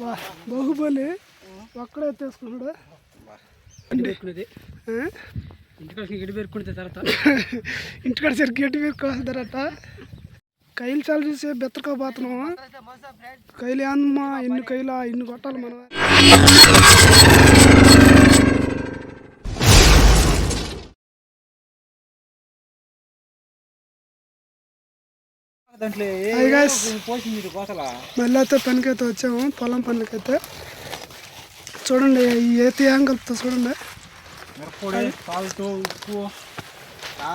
వా బాహుబలి ఒక్కడే ఎత్తేసుకున్నాడు పెట్టుకునేది ఆ? ఇంటికి గిడి పెరుకునే తర్వాత. ఇంటికాడ సరికి గట్టి మీరు కోస్తారట కైలు చాలు చూసి బెత్తకపోతున్నాము కైలు ఏందమ్మా ఎన్ని కైలా ఇన్ని కొట్టాలి మనం? మళ్ళీ పనికైతే వచ్చాము పొలం పనులకైతే చూడండి ఈ ఏతి కలుపుతా చూడండి. మిరప్పొడి సాల్ట్ ఉప్పు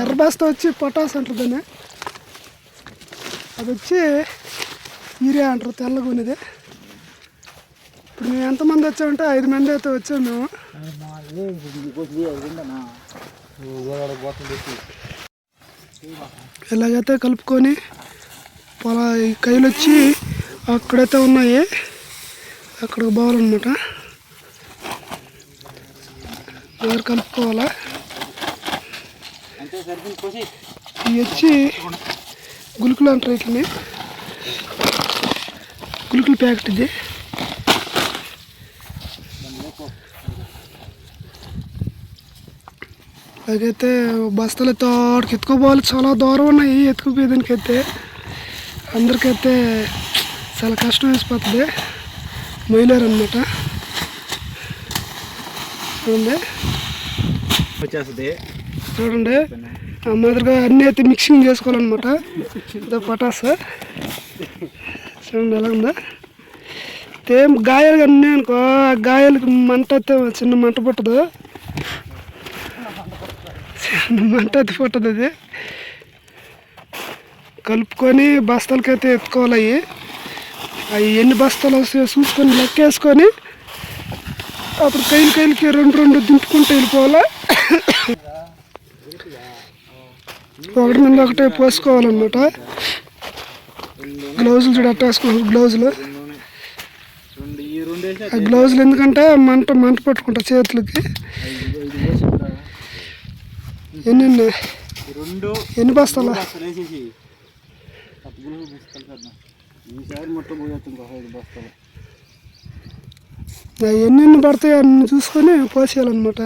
ఎర్ర బస్తా వచ్చి పొటాస్ అంటారు దాన్ని అది వచ్చి యూరియా అంటారు తెల్లగా ఉన్నది ఇప్పుడు మేము ఎంతమంది వచ్చామంటే ఐదు మంది అయితే వచ్చాము మేము. ఇలాగైతే కలుపుకొని పొలా ఈ కైలు వచ్చి అక్కడైతే ఉన్నాయి. అక్కడికి పోవాలన్నమాట. దగ్గర కలుపుకోవాలా? ఇవి వచ్చి గులుకులు అంటారు వీటిని. గులుకుల ప్యాకెట్ ఇది. అలాగైతే బస్తాలు తోటకి ఎత్తుకోపోవాలి. చాలా దూరం ఉన్నాయి ఎత్తుకుపోయేదానికి అయితే అందరికైతే చాలా కష్టం వేసిపోతుంది. మైలేరు అనమాట చూడండి. వచ్చేస్తుంది. చూడండి. ఆ మాదిరిగా అన్నీ అయితే మిక్సింగ్ చేసుకోవాలన్నమాట. ఇదో పటాస్. చూడండి ఎలా ఉందా. తేం గాయాలు అన్నీ అనుకో ఆ గాయాలకి మంట అయితే చిన్న మంట పుట్టదు. చిన్న మంట అయితే పుట్టదు అది. కలుపుకొని బస్తాలకైతే ఎత్తుకోవాలి. అవి అవి ఎన్ని బస్తాలు వస్తాయో చూసుకొని లెక్కేసుకొని అప్పుడు కైలు కైలుకి రెండు రెండు దింపుకుంటూ వెళ్ళిపోవాలా. ఒకటి మీద ఒకటే పోసుకోవాలన్నమాట. గ్లౌజులు చూడ గ్లౌజులు. ఆ గ్లౌజులు ఎందుకంటే మంట మంట పట్టుకుంటా చేతులకి. ఎన్ని ఎన్ని బస్తాలు? బస్తాలు వేసేసి పట్టుకుని ఈసారి మొత్తం పోయొచ్చు ఇంకో ఐదు బస్తాలు ఆ ఎన్ని ఎన్ని అన్ని చూసుకొని పోసేయాలన్నమాట.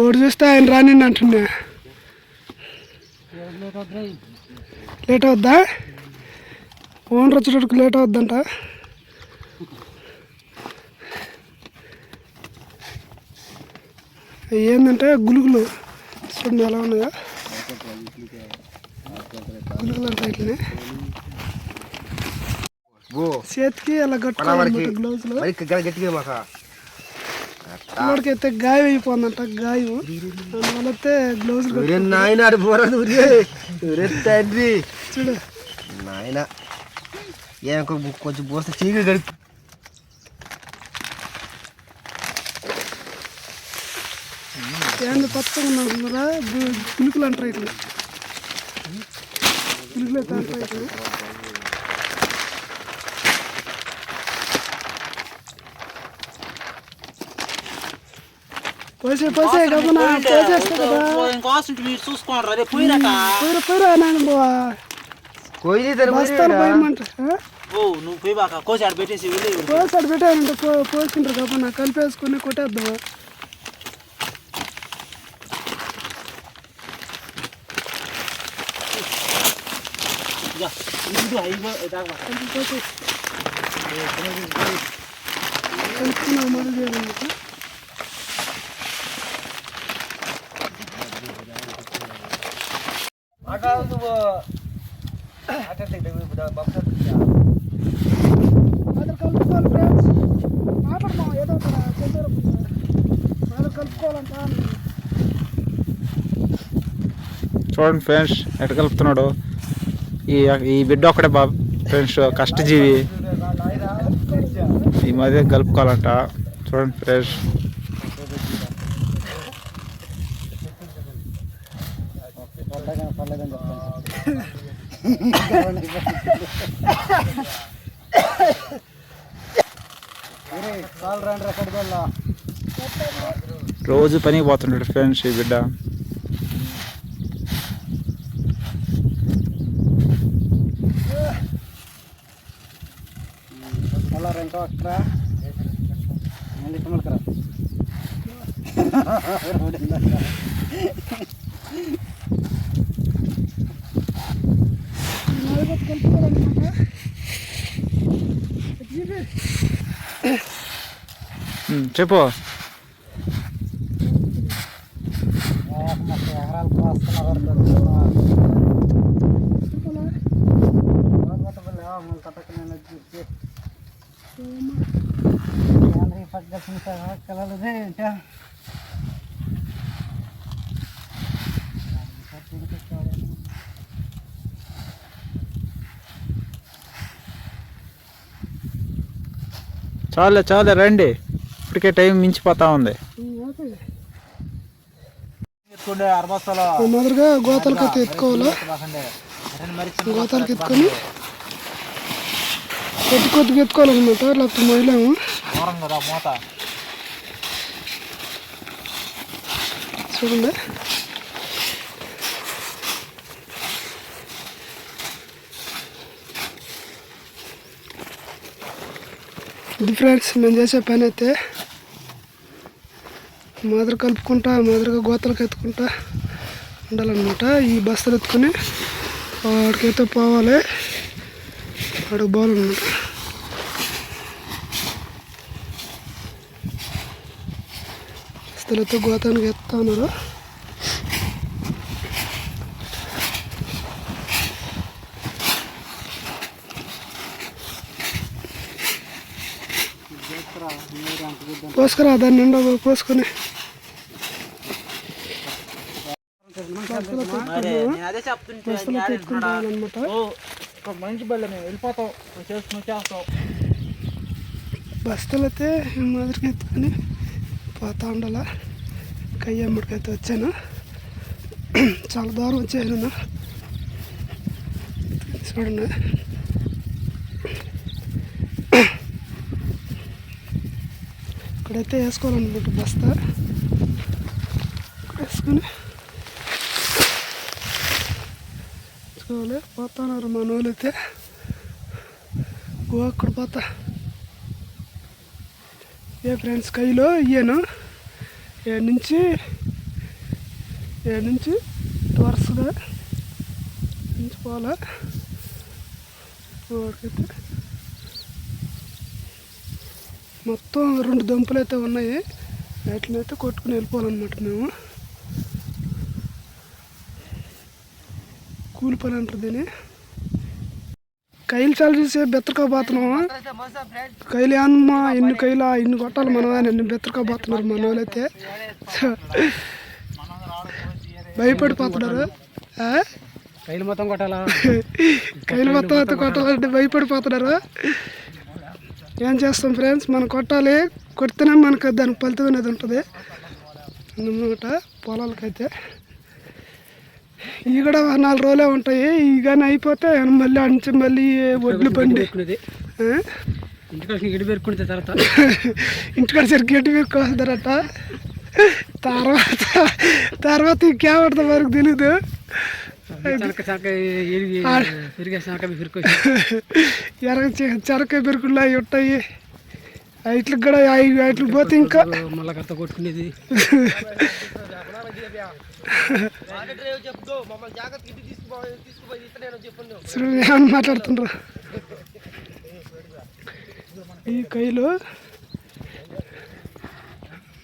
ఒకటి చూస్తే ఆయన రాని అంటుండే. లేట్ అవుద్దా? ఓనర్ వచ్చేటప్పుడు లేట్ అవుద్దంట. ఏంటంటే గులుగులు. చూడండి ఎలా ఉన్నాయో? గులుగులు అంటే ఇట్లనే చేతికి అలా కట్టుకోవాలి గట్టిగా మాక. పిల్లడికి అయితే గాయం అయిపోయిందంట గాయం. అందువల్ల అయితే గ్లౌజ్ తండ్రి. చూడు. నాయన. కొంచెం పోస్తే చీకటి గడిపి ఏంది పచ్చగా అంటారు ఇట్లా గులుకులు అయితే అంటారు ఇట్లా. పోసే పోసే గమన పోసేస్తా కదా. ఇంకోసం మీరు చూసుకోండి అదే పోయినట పోయిరా పోయిరా నాయన బావా కోయి బస్తాలు పోయమంట ఓ నువ్వు పోయి బాక కోసి ఆడ పెట్టేసి వెళ్ళి పోసాడు పెట్టారంటే పో పోసుకుంటారు గమన కలిపేసుకొని కొట్టేద్దాం ఇక ఇది అయిపో దాకా పోసే కలుపుకున్నాం మొదలు చేయాలన్నమాట మాత్రం కలుపుకోవాలి ఫ్రెండ్స్ మాట్లాడదాం ఏదో ఒక చెప్పారు కలుపుకోవాలంట చూడండి ఫ్రెండ్స్ ఎట కలుపుతున్నాడు? ఈ ఈ బిడ్డ ఒకటే బా ఫ్రెండ్స్ కష్టజీవి. ఈ మధ్య కలుపుకోవాలంట. చూడండి ఫ్రెండ్స్. రోజు పనికి పోతుంటాడు ఫ్రెండ్స్ ఈ బిడ్డ. ఇంకా అక్కడ మళ్ళీ కమలకరా ఉమ్, చెప్పు ఎకరాలకు వచ్చి పక్క కలలు చాలే చాలే రండి. ఇప్పటికే టైం మించిపోతా ఉంది. మాదిరిగా గోతాలకైతే ఎత్తుకోవాలా? గోతాలకి ఎత్తుకొని కొద్ది కొద్దిగా ఎత్తుకోవాలన్నమాట లేకపోతే మొయ్యలేము. చూడండి. ఇది ఫ్రెండ్స్ మేము చేసే పని అయితే మాదిరి కలుపుకుంటా మాదిరిగా గోతలకు ఎత్తుకుంటా ఉండాలన్నమాట. ఈ బస్తలు ఎత్తుకొని వాడికైతే పోవాలి. వాడికి పోవాలన్నమాట బస్తలతో గోతానికి ఎత్తుతా ఉన్నారు పోసుకురా దాన్ని నిండా పోసుకొని బస్తలతో ఒక మంచి బల్ల మేము వెళ్ళిపోతాం నువ్వు చేసి నువ్వు చేస్తావు బస్తలు అయితే మాదిరిగా ఎత్తుకొని పోతా కయ్య కయ్యమ్మడికైతే వచ్చాను. చాలా దూరం వచ్చాను చూడండి. ఇక్కడైతే వేసుకోవాలన్నమాట బస్తా. ఇక్కడ వేసుకొని వేసుకోవాలి. పోతున్నారు మన వాళ్ళు అయితే గో అక్కడ పోతా. ఏ ఫ్రెండ్స్ కైలో ఇయ్యాను ఏ నుంచి ఏ నుంచి వరుసగా నుంచి పోవాలా మొత్తం రెండు దంపులు అయితే ఉన్నాయి. వాటిని అయితే కొట్టుకుని వెళ్ళిపోవాలన్నమాట మేము. కూలి పని అంటారు దీన్ని. కైలు చాలా చూసి బెత్తరకపోతున్నాము కైలు అమ్మా ఎన్ని కైలా? ఎన్ని కొట్టాలి మనం అని ఎన్ని బెత్తరకపోతున్నారు మన వాళ్ళైతే భయపడిపోతున్నారు? కైలు మొత్తం కొట్టాలా? కైలు మొత్తం అయితే కొట్టాలంటే భయపడిపోతున్నారు. ఏం చేస్తాం ఫ్రెండ్స్? మనం కొట్టాలి కొడితేనే మనకు దానికి ఫలితం అనేది ఉంటుంది. అన్నమాట పొలాలకైతే. ఇవి కూడా నాలుగు రోజులే ఉంటాయి. ఇవి కానీ అయిపోతే మళ్ళీ అంచి మళ్ళీ వడ్లు పెరుకుంటే తర్వాత. ఇంటికాడ సరిగ్గా గట్టి పెట్టుకోవస్తారట తర్వాత. తర్వాత ఇంకేమంటుంది వరకు తెలీదు. ఎరిగి పెరిగే చనక పెరుకు ఎరగ చెరక పెరుగుళ్ళు అవి ఉంటాయి. వాటికి కూడా అవి వాటికి పోతే ఇంకా మళ్ళా కొట్టుకునేది. ఏమని మాట్లాడుతుండ్రు. ఈ కైలు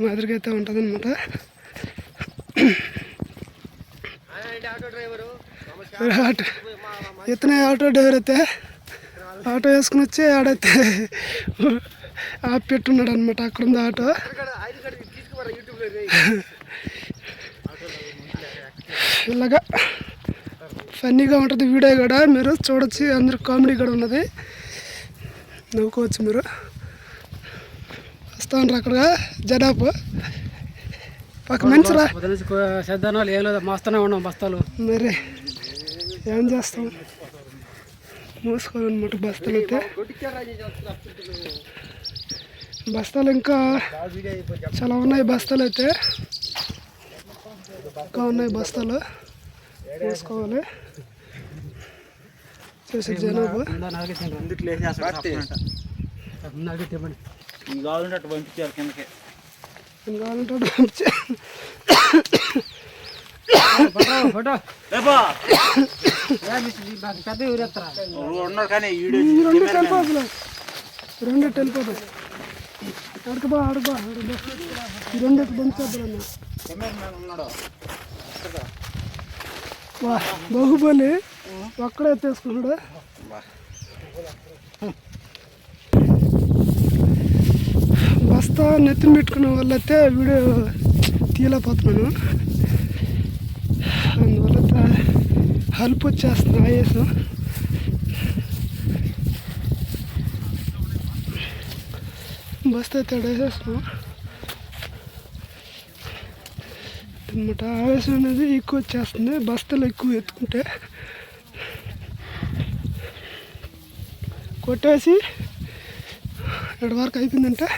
మాదిరిగా అయితే ఉంటుంది అనమాట ఆటో ఇతనే ఆటో డ్రైవర్ అయితే ఆటో వేసుకుని వచ్చి ఆడైతే ఆపి పెట్టున్నాడు అనమాట అక్కడ ఉంది ఆటో. ఇలాగా ఫన్నీగా ఉంటుంది వీడియో కూడా మీరు చూడొచ్చు అందరూ కామెడీ కూడా ఉన్నది. నవ్వుకోవచ్చు మీరు. వస్తా ఉంటారు అక్కడ జనాపు ఒక మనిషి రా. చేద్దాం వాళ్ళు ఏం లేదు మస్తూనే ఉన్నాం బస్తాలు. మరి ఏం చేస్తాం? మూసుకోవాలన్నమాట బస్తాలు అయితే బస్తాలు ఇంకా చాలా ఉన్నాయి బస్తాలు అయితే ఇంకా ఉన్నాయి బస్తాలు. మూసుకోవాలి చూసి జనాభా. కావాలంటే అటు పంపించారు కిందకి కావాలంటే అటు రెండు రెండు వెళ్ళిపోతాయి అడకబా రెండు వా బాహుబలి ఒక్కడే తీసుకున్నాడు బస్తా నెత్తిన పెట్టుకున్న వాళ్ళైతే వీడియో తీయలేకపోతున్నాను. అందువల్ల హెల్ప్ వచ్చేస్తుంది ఆయేసం బస్తా అయితే వేసేస్తున్నాం అనమాట ఆవేశం అనేది ఎక్కువ వచ్చేస్తుంది బస్తాలు ఎక్కువ ఎత్తుకుంటే. కొట్టేసి ఎడవరకు వరకు అయిపోయిందంటే